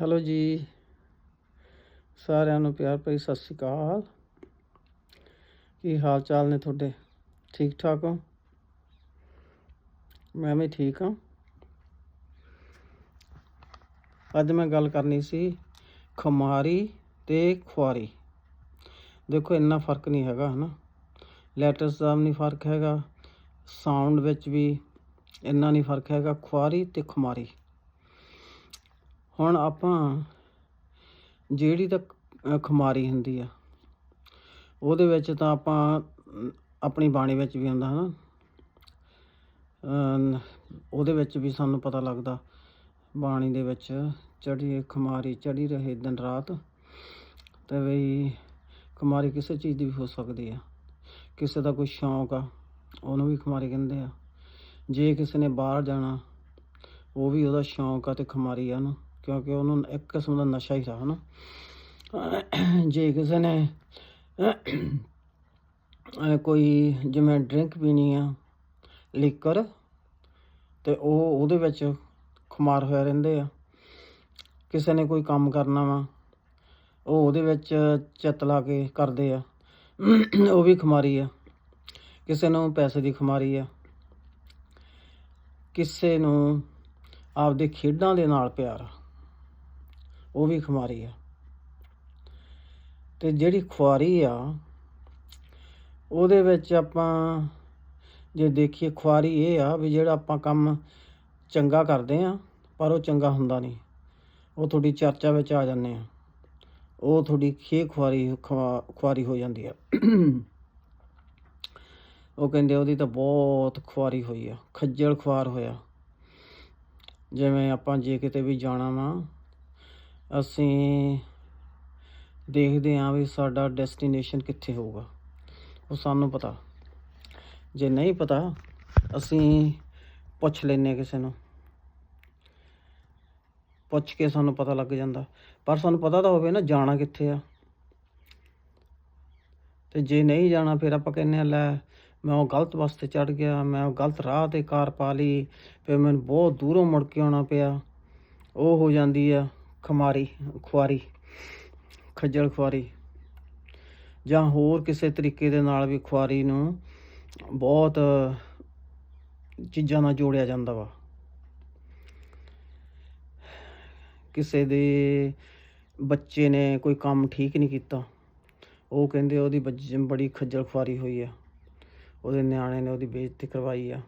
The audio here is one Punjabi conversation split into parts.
ਹੈਲੋ ਜੀ। ਸਾਰਿਆਂ ਨੂੰ ਪਿਆਰ ਭਰੀ ਸਤਿ ਸ਼੍ਰੀ ਅਕਾਲ। ਕੀ ਹਾਲ ਚਾਲ ਨੇ ਤੁਹਾਡੇ? ਠੀਕ ਠਾਕ ਹੋ? ਮੈਂ ਵੀ ਠੀਕ ਹਾਂ। ਅੱਜ ਮੈਂ ਗੱਲ ਕਰਨੀ ਸੀ ਖੁਮਾਰੀ ਤੇ ਖੁਆਰੀ। ਦੇਖੋ ਇੰਨਾ ਫ਼ਰਕ ਨਹੀਂ ਹੈਗਾ, ਹਨਾ? ਲੈਟਰਸ ਦਾ ਵੀ ਨਹੀਂ ਫ਼ਰਕ ਹੈਗਾ, ਸਾਊਂਡ ਵਿੱਚ ਵੀ ਇੰਨਾ ਨਹੀਂ ਫ਼ਰਕ ਹੈਗਾ, ਖੁਆਰੀ ਤੇ ਖੁਮਾਰੀ। ਹੁਣ ਆਪਾਂ ਜਿਹੜੀ ਤਾਂ ਖੁਮਾਰੀ ਹੁੰਦੀ ਆ ਉਹਦੇ ਵਿੱਚ ਤਾਂ ਆਪਾਂ ਆਪਣੀ ਬਾਣੀ ਵਿੱਚ ਵੀ ਆਉਂਦਾ ਹਨਾ। ਅਮ, ਉਹਦੇ ਵਿੱਚ ਵੀ ਸਾਨੂੰ ਪਤਾ ਲੱਗਦਾ ਬਾਣੀ ਦੇ ਵਿੱਚ ਚੜੀ ਖੁਮਾਰੀ ਚੜੀ ਰਹੇ ਦਿਨ ਰਾਤ ਤੇ ਵੀ ਖੁਮਾਰੀ ਕਿਸੇ ਚੀਜ਼ ਦੀ ਵੀ ਹੋ ਸਕਦੀ ਆ। ਕਿਸੇ ਦਾ ਕੋਈ ਸ਼ੌਂਕ ਆ ਉਹਨੂੰ ਵੀ ਖੁਮਾਰੀ ਕਹਿੰਦੇ ਆ। ਜੇ ਕਿਸੇ ਨੇ ਬਾਹਰ ਜਾਣਾ ਉਹ ਵੀ ਉਹਦਾ ਸ਼ੌਂਕ ਆ ਤੇ ਖੁਮਾਰੀ ਆ ਉਹਨੂੰ ਕਿਉਂਕਿ ਉਹਨੂੰ ਇੱਕ ਕਿਸਮ ਦਾ ਨਸ਼ਾ ਹੀ ਰਹਾ ਨਾ ਜੇ ਕਿਸੇ ਨੇ ਕੋਈ ਜਿਵੇਂ ਡਰਿੰਕ ਪੀਣੀ ਆ ਲਿਕਰ ਤੇ ਉਹ ਉਹਦੇ ਵਿੱਚ ਖੁਮਾਰ ਹੋਇਆ ਰਹਿੰਦੇ ਆ। ਕਿਸੇ ਨੇ ਕੋਈ ਕੰਮ ਕਰਨਾ ਵਾ, ਉਹ ਉਹਦੇ ਵਿੱਚ ਚਿੱਤ ਲਾ ਕੇ ਕਰਦੇ ਆ। ਉਹ ਵੀ ਖੁਮਾਰੀ ਆ। ਕਿਸੇ ਨੂੰ ਪੈਸੇ ਦੀ ਖੁਮਾਰੀ ਆ। ਕਿਸੇ ਨੂੰ ਆਪਦੇ ਖੇਡਾਂ ਦੇ ਨਾਲ ਪਿਆਰ ਆ। ਉਹ ਵੀ ਖੁਮਾਰੀ ਆ। ਤੇ ਜਿਹੜੀ ਖੁਆਰੀ ਆ, ਉਹਦੇ ਵਿੱਚ ਆਪਾਂ ਜੇ ਦੇਖੀਏ ਖੁਆਰੀ ਇਹ ਆ ਵੀ ਜਿਹੜਾ ਆਪਾਂ ਕੰਮ ਚੰਗਾ ਕਰਦੇ ਆ, ਪਰ ਉਹ ਚੰਗਾ ਹੁੰਦਾ ਨਹੀਂ। ਉਹ ਤੁਹਾਡੀ ਚਰਚਾ ਵਿੱਚ ਆ ਜਾਂਦੇ ਆ। ਉਹ ਤੁਹਾਡੀ ਖੇ ਖੁਆਰੀ ਖੁਆ- ਖੁਆਰੀ ਹੋ ਜਾਂਦੀ ਆ। ਉਹ ਕਹਿੰਦੇ ਉਹਦੀ ਤਾਂ ਬਹੁਤ ਖੁਆਰੀ ਹੋਈ ਆ, ਖੱਜਲ ਖੁਆਰ ਹੋਇਆ। ਜਿਵੇਂ ਆਪਾਂ ਜੇ ਕਿਤੇ ਵੀ ਜਾਣਾ ਵਾ ਅਸੀਂ ਦੇਖਦੇ ਹਾਂ ਵੀ ਸਾਡਾ ਡੈਸਟੀਨੇਸ਼ਨ ਕਿੱਥੇ ਹੋਊਗਾ। ਉਹ ਸਾਨੂੰ ਪਤਾ। ਜੇ ਨਹੀਂ ਪਤਾ, ਅਸੀਂ ਪੁੱਛ ਲੈਨੇ ਕਿਸੇ ਨੂੰ। ਪੁੱਛ ਕੇ ਸਾਨੂੰ ਪਤਾ ਲੱਗ ਜਾਂਦਾ। ਪਰ ਸਾਨੂੰ ਪਤਾ ਤਾਂ ਹੋਵੇ ਨਾ, ਜਾਣਾ ਕਿੱਥੇ ਆ। ਤੇ ਜੇ ਨਹੀਂ ਜਾਣਾ, ਫਿਰ ਆਪਾਂ ਕਹਿੰਦੇ ਆ ਲੈ, ਮੈਂ ਉਹ ਗਲਤ ਵਾਸਤੇ ਤੇ ਚੜ ਗਿਆ, ਮੈਂ ਉਹ ਗਲਤ ਰਾਹ ਤੇ ਕਾਰ ਪਾ ਲਈ, ਫਿਰ ਮੈਨੂੰ ਬਹੁਤ ਦੂਰੋਂ ਮੁੜ ਕੇ ਆਉਣਾ ਪਿਆ। ਉਹ ਹੋ ਜਾਂਦੀ ਆ। ਖਮਾਰੀ, ਖੁਆਰੀ, ਖੱਜਲ ਖੁਆਰੀ ਜਾਂ ਹੋਰ ਕਿਸੇ ਤਰੀਕੇ ਦੇ ਨਾਲ ਵੀ ਖੁਆਰੀ ਨੂੰ ਬਹੁਤ ਚੀਜ਼ਾਂ ਨਾਲ ਜੋੜਿਆ ਜਾਂਦਾ ਵਾ। ਕਿਸੇ ਦੇ ਬੱਚੇ ਨੇ ਕੋਈ ਕੰਮ ਠੀਕ ਨਹੀਂ ਕੀਤਾ, ਉਹ ਕਹਿੰਦੇ ਉਹਦੀ ਬੱਚ- ਬੜੀ ਖੱਜਲ ਖੁਆਰੀ ਹੋਈ ਆ, ਉਹਦੇ ਨਿਆਣੇ ਨੇ ਉਹਦੀ ਬੇਇੱਜ਼ਤੀ ਕਰਵਾਈ ਆ।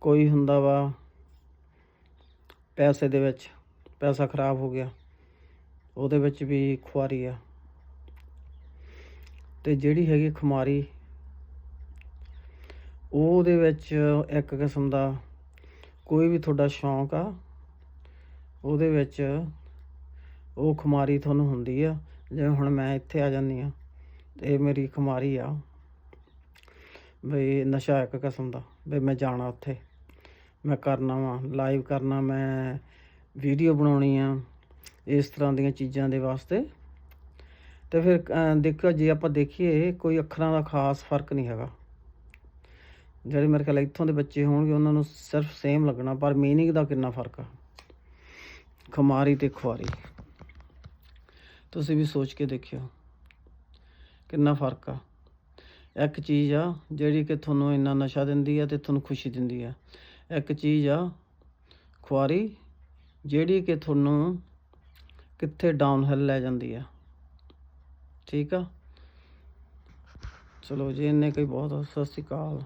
ਕੋਈ ਹੁੰਦਾ ਵਾ ਪੈਸੇ ਦੇ ਵਿੱਚ ਪੈਸਾ ਖਰਾਬ ਹੋ ਗਿਆ। ਉਹਦੇ ਵਿੱਚ ਵੀ ਖੁਆਰੀ ਆ। ਤੇ ਜਿਹੜੀ ਹੈਗੀ ਖੁਮਾਰੀ, ਉਹਦੇ ਵਿੱਚ ਇੱਕ ਕਿਸਮ ਦਾ ਕੋਈ ਵੀ ਤੁਹਾਡਾ ਸ਼ੌਂਕ ਆ, ਉਹਦੇ ਵਿੱਚ ਉਹ ਖੁਮਾਰੀ ਤੁਹਾਨੂੰ ਹੁੰਦੀ ਆ। ਜਿਵੇਂ ਹੁਣ ਮੈਂ ਇੱਥੇ ਆ ਜਾਂਦੀ ਆ ਤੇ ਇਹ ਮੇਰੀ ਖੁਮਾਰੀ ਆ। ਬਈ ਨਸ਼ਾ ਇੱਕ ਕਿਸਮ ਦਾ, ਬਈ ਮੈਂ ਜਾਣਾ ਉੱਥੇ। ਮੈਂ ਕਰਨਾ ਵਾ ਲਾਈਵ ਕਰਨਾ ਮੈਂ ਵੀਡੀਓ ਬਣਾਉਣੀ ਆ ਇਸ ਤਰ੍ਹਾਂ ਦੀਆਂ ਚੀਜ਼ਾਂ ਦੇ ਵਾਸਤੇ। ਤੇ ਫਿਰ ਦੇਖੋ ਜੇ ਆਪਾਂ ਦੇਖੀਏ, ਕੋਈ ਅੱਖਰਾਂ ਦਾ ਖਾਸ ਫ਼ਰਕ ਨਹੀਂ ਹੈਗਾ। ਜਿਹੜੇ ਮੇਰੇ ਖਿਆਲ ਇੱਥੋਂ ਦੇ ਬੱਚੇ ਹੋਣਗੇ, ਉਹਨਾਂ ਨੂੰ ਸਿਰਫ ਸੇਮ ਲੱਗਣਾ, ਪਰ ਮੀਨਿੰਗ ਦਾ ਕਿੰਨਾ ਫ਼ਰਕ ਆ? ਖੁਮਾਰੀ ਤੇ ਖੁਆਰੀ। ਤੁਸੀਂ ਵੀ ਸੋਚ ਕੇ ਦੇਖਿਓ ਕਿੰਨਾ ਫ਼ਰਕ ਆ। ਇੱਕ ਚੀਜ਼ ਆ ਜਿਹੜੀ ਕਿ ਤੁਹਾਨੂੰ ਇੰਨਾ ਨਸ਼ਾ ਦਿੰਦੀ ਆ ਤੇ ਤੁਹਾਨੂੰ ਖੁਸ਼ੀ ਦਿੰਦੀ ਆ। ਇੱਕ ਚੀਜ਼ ਆ ਖੁਆਰੀ ਜਿਹੜੀ ਕਿ ਤੁਹਾਨੂੰ ਕਿੱਥੇ ਡਾਊਨ ਹਿੱਲ ਲੈ ਜਾਂਦੀ ਆ। ਠੀਕ ਆ? ਚਲੋ ਜੀ, ਇੰਨੇ ਕੋਈ ਬਹੁਤ ਸਤਿ ਸ਼੍ਰੀ ਅਕਾਲ।